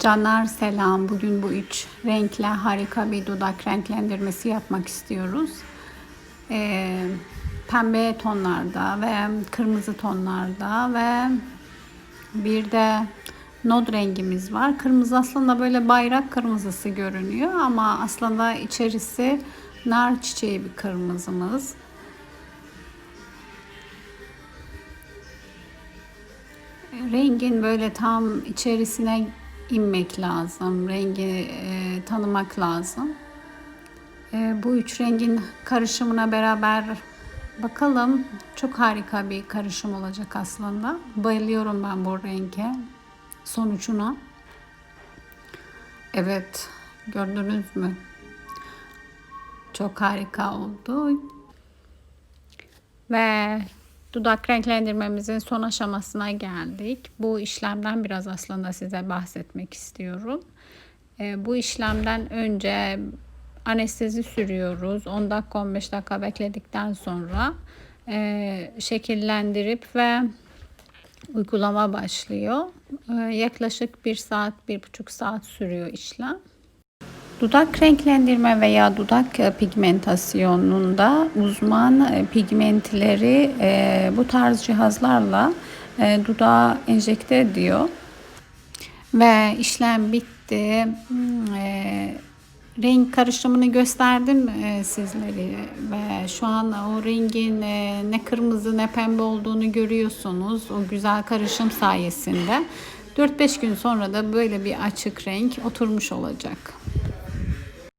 Canlar selam. Bugün bu üç renkle harika bir dudak renklendirmesi yapmak istiyoruz. Ee, pembe tonlarda ve kırmızı tonlarda ve bir de nod rengimiz var. Kırmızı aslında böyle bayrak kırmızısı görünüyor ama aslında içerisi nar çiçeği bir kırmızımız. Rengin böyle tam içerisine inmek lazım. Rengi e, tanımak lazım. E, bu üç rengin karışımına beraber bakalım. Çok harika bir karışım olacak aslında. Bayılıyorum ben bu renge. Sonucuna. Evet. Gördünüz mü? Çok harika oldu. Ve dudak renklendirmemizin son aşamasına geldik. Bu işlemden biraz aslında size bahsetmek istiyorum. E, bu işlemden önce anestezi sürüyoruz. 10 dakika 15 dakika bekledikten sonra e, şekillendirip ve uygulama başlıyor. E, yaklaşık 1 saat, 1,5 saat sürüyor işlem. Dudak renklendirme veya dudak e, pigmentasyonunda uzman e, pigmentleri e, bu tarz cihazlarla dudağa enjekte ediyor. Ve işlem bitti. Hmm, renk karışımını gösterdim sizlere ve şu an o rengin ne kırmızı ne pembe olduğunu görüyorsunuz. O güzel karışım sayesinde. 4-5 gün sonra da böyle bir açık renk oturmuş olacak.